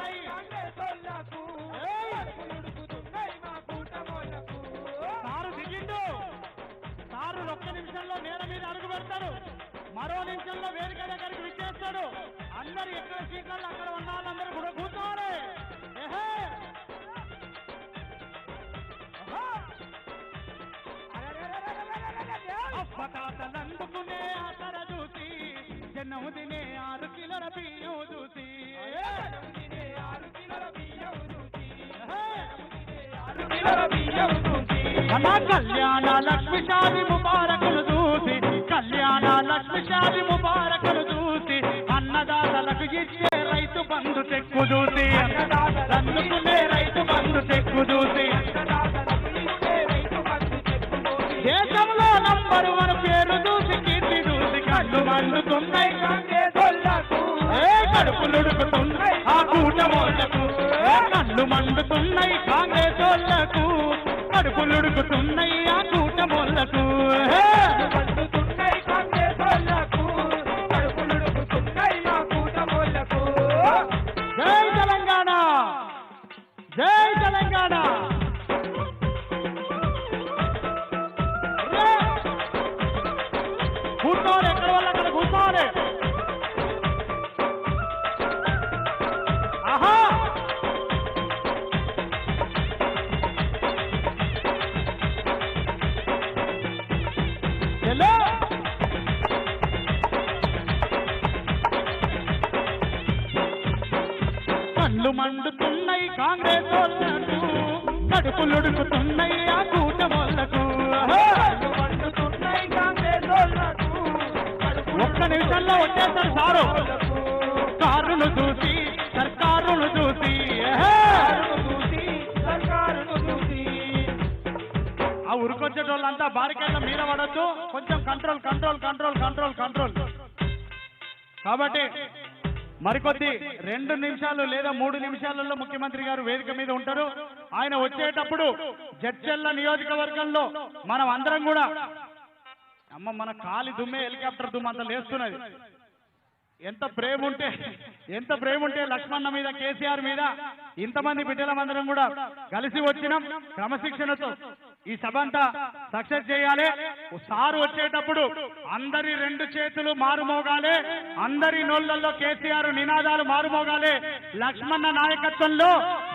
కాంగ్రెసోళ్ళకు ఏయ్! ఉడుకుతున్నాయి మా sir దిగిండు. Sir ఒక్క నిమిషంలో నేల మీద అడుగు పెడతాడు. మరో నిమిషంలో వేదిక దగ్గరికి విచ్చేస్తాడు. అందరు ఎక్కడ సీట్లలో అక్కడ ఉన్న వాళ్ళందరూ కూడా కూర్చోవాలి! అప్పటాతలందుకునే ఆసర చూసి జనం తినే ఆరు కిలోల బియ్యం చూసి. కళ్యాణ లక్ష్మి షాది ముబారకులు చూసి కళ్యాణ లక్ష్మి షాది ముబారకులు చూసి అన్నదాతలకు ఇచ్చే రైతు బంధు తెక్కు చూసి అందుకునే రైతు బంధు తెక్కు చూసి. దేశంలో నంబర్ వన్ పేరు చూసి కీర్తి చూసి కళ్ళు మండుతున్నాయి. ఏ కడుపులుడుకుతున్నాయి ఆ కూటమోళ్ళకు కళ్ళు మండుతున్నాయి కాంగ్రెస్ వాళ్ళకు కడుపులుడుకుతున్నాయి ఆ కూటమోళ్ళకు! జై తెలంగాణ! జై తెలంగాణ! రే! కూర్చోవాలి ఎక్కడ వాళ్ళు అక్కడ కూర్చోవాలి? కళ్ళు మండుతున్నాయి కాంగ్రెస్ వాళ్ళకు కడుపులుడుకుతున్నాయి ఆ కూటమోళ్ళకు ఒక్క నిమిషంలో వచ్చేస్తారు సారు. కారును చూసి సర్కారును చూసి. ఏహే! ఆ ఉరికొచ్చేటోళ్ళంతా బారికేళ్ళ మీద పడద్దు. కొంచెం control control control control control కాబట్టి మరికొద్ది రెండు నిమిషాలు లేదా మూడు నిమిషాలలో ముఖ్యమంత్రి గారు వేదిక మీద ఉంటారు. ఆయన వచ్చేటప్పుడు జడ్చెల్ల నియోజకవర్గంలో మనం అందరం కూడా అమ్మ మన కాలి దుమ్మే హెలికాప్టర్ దుమ్మ అంత లేస్తున్నది. ఎంత ప్రేమ ఉంటే ఎంత ప్రేమ ఉంటే లక్ష్మణ మీద కేసీఆర్ మీద ఇంతమంది బిడ్డలమందరం కూడా కలిసి వచ్చినాం. క్రమశిక్షణతో ఈ సభ అంతా సక్సెస్ చేయాలి. సారు వచ్చేటప్పుడు అందరి రెండు చేతులు మారుమోగాలి అందరి నోళ్ళలో కేసీఆర్ నినాదాలు మారుమోగాలి లక్ష్మణ నాయకత్వంలో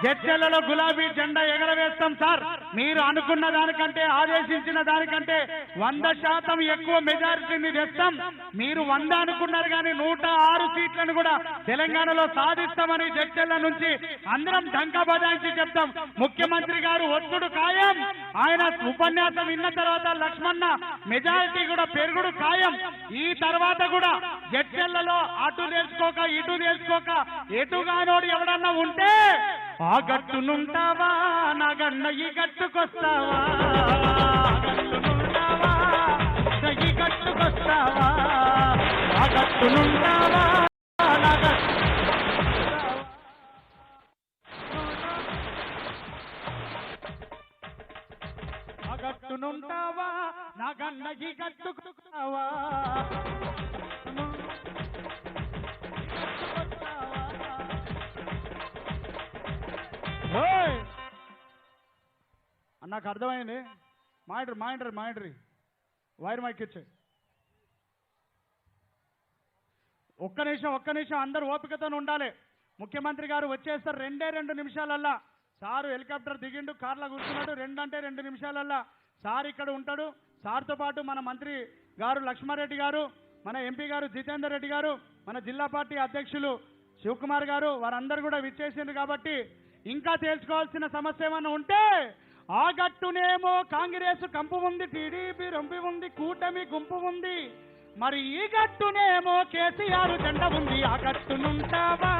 జడ్చెలలో గులాబీ జెండా ఎగరవేస్తాం సార్. మీరు అనుకున్న దానికంటే ఆదేశించిన దానికంటే వంద శాతం ఎక్కువ మెజారిటీని తెస్తాం. మీరు వంద అనుకున్నారు కానీ నూట ఆరు సీట్లను కూడా తెలంగాణలో సాధిస్తామని జడ్చెల్ల నుంచి అందరం ఢంకా బదాయించి చెప్తాం. ముఖ్యమంత్రి గారు ఒత్తుడు ఖాయం. ఆయన ఉపన్యాసం విన్న తర్వాత లక్ష్మణ మెజారిటీ కూడా పెరుగుడు ఖాయం. ఈ తర్వాత కూడా జడ్చెల్లలో అటు తెలుసుకోక ఇటు తెలుసుకోక ఎటుగానోడు ఎవడన్నా ఉంటే ఆ గట్టునుంటావా నా గన్న ఈ గట్టుకొస్తావా? గట్టునుంటావా ఈ గట్టుకొస్తావా? ఆ గట్టునుంటా ఆ గట్టునుంటావా? నా గట్టుకొస్తావా ఓయ్! నాకు అర్థమైంది. మాయండ్రి మాయండ్రి మాయండ్రి వైర్ మైక్ ఇచ్చే. ఒక్క నిమిషం ఒక్క నిమిషం అందరూ ఓపికతో ఉండాలి. ముఖ్యమంత్రి గారు వచ్చేస్తారు రెండే రెండు నిమిషాలల్లా. సారు హెలికాప్టర్ దిగిండు కార్లో కూర్చున్నాడు. రెండు అంటే రెండు నిమిషాలల్లా సార్ ఇక్కడ ఉంటాడు. సార్తో పాటు మన మంత్రి గారు లక్ష్మారెడ్డి గారు మన ఎంపీ గారు జితేందర్ రెడ్డి గారు మన జిల్లా పార్టీ అధ్యక్షులు శివకుమార్ గారు వారందరూ కూడా విచ్చేసిండ్రు కాబట్టి ఇంకా తేల్చుకోవాల్సిన సమస్య ఏమైనా ఉంటే ఆగట్టునేమో కాంగ్రెస్ కంపు ఉంది టీడీపీ రొంపి ఉంది కూటమి గుంపు ఉంది. మరి ఈ గట్టునేమో కేసీఆర్ జెండ ఉంది ఆ గట్టునుంటావా?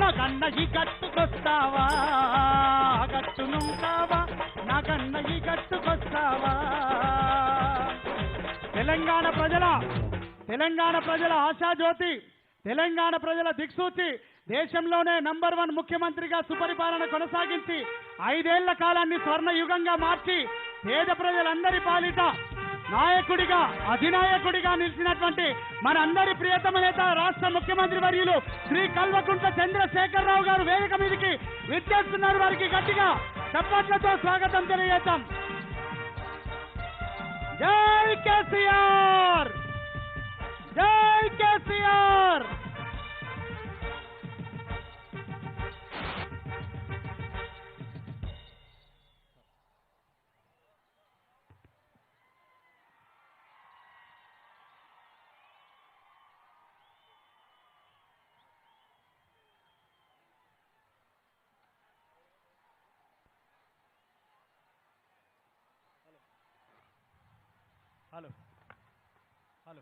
నాకన్న ఈ గట్టుకొస్తావా? ఆ గట్టునుంటావా? నాకన్న ఈ గట్టుకొస్తావా? తెలంగాణ ప్రజల తెలంగాణ ప్రజల ఆశాజ్యోతి తెలంగాణ ప్రజల దిక్సూచి దేశంలోనే నంబర్ వన్ ముఖ్యమంత్రిగా సుపరిపాలన కొనసాగించి ఐదేళ్ళ కాలాన్ని స్వర్ణ యుగంగా మార్చి పేద ప్రజలందరి పాలిట నాయకుడిగా అధినాయకుడిగా నిలిచినటువంటి మనందరి ప్రియతమ నేత రాష్ట్ర ముఖ్యమంత్రి వర్యులు శ్రీ కల్వకుంట్ల చంద్రశేఖరరావు గారు వేదిక మీదకి విచ్చేస్తున్నారు. వారికి గట్టిగా చప్పట్లతో స్వాగతం తెలియజేద్దాం. జై కేసీఆర్! జై కేసీఆర్! Hello. Hello.